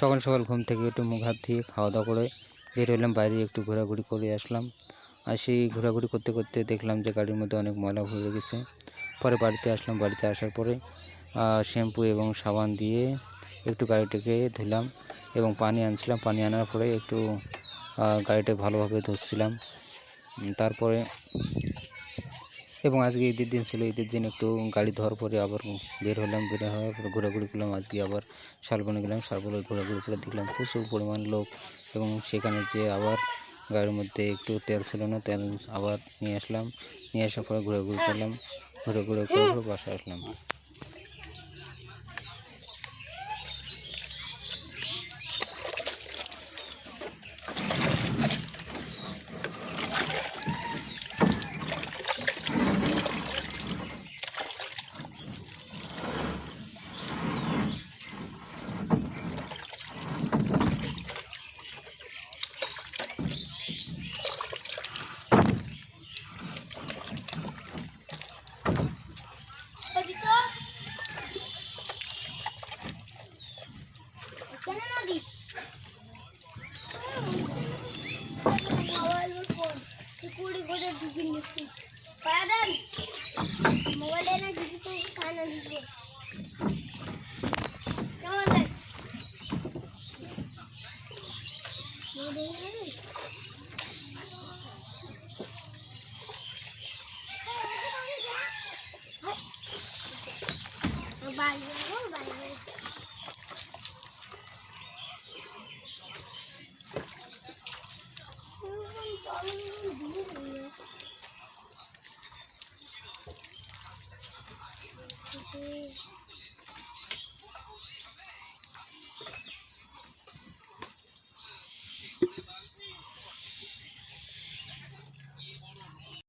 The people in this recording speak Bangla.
সকাল সকাল ঘুম থেকে একটু মুখ হাত ধুয়ে খাওয়া দাওয়া করে বের হলাম বাইরে একটু ঘোরাঘুরি করে আসলাম। আর সেই ঘোরাঘুরি করতে করতে দেখলাম যে গাড়ির মধ্যে অনেক ময়লা ভরে গেছে। পরে বাড়িতে আসলাম, বাড়িতে আসার পরে শ্যাম্পু এবং সাবান দিয়ে একটু গাড়িটাকে ধুলাম এবং পানি আনছিলাম। পানি আনার পরে একটু গাড়িটা ভালোভাবে ধুচ্ছিলাম। তারপরে এবং আজকে ঈদের দিন ছিল, ঈদের দিন একটু গাড়ি ধোয়ার পরে আবার বের হলাম, বের হওয়ার পরে ঘোরাঘুরি করলাম, আজকে আবার শালবনে গেলাম, শালবনে ঘোরাঘুরি করে দেখলাম প্রচুর পরিমাণ লোক এবং সেখানে যে আবার গাড়ির মধ্যে একটু তেল ছিল না, তেল আবার নিয়ে আসলাম, নিয়ে আসার পরে ঘোরাঘুরি করলাম, ঘোরাঘুরি ঘুরে করে করে বাসায় আসলাম। করিস মোবাইল ফোন তুই কুড়ি করে ঢুকি নিচ্ছিস পারেন মোবাইলে না ঢুকি তো খানা দিবে কেমন লাগে Bye. Bye. 好多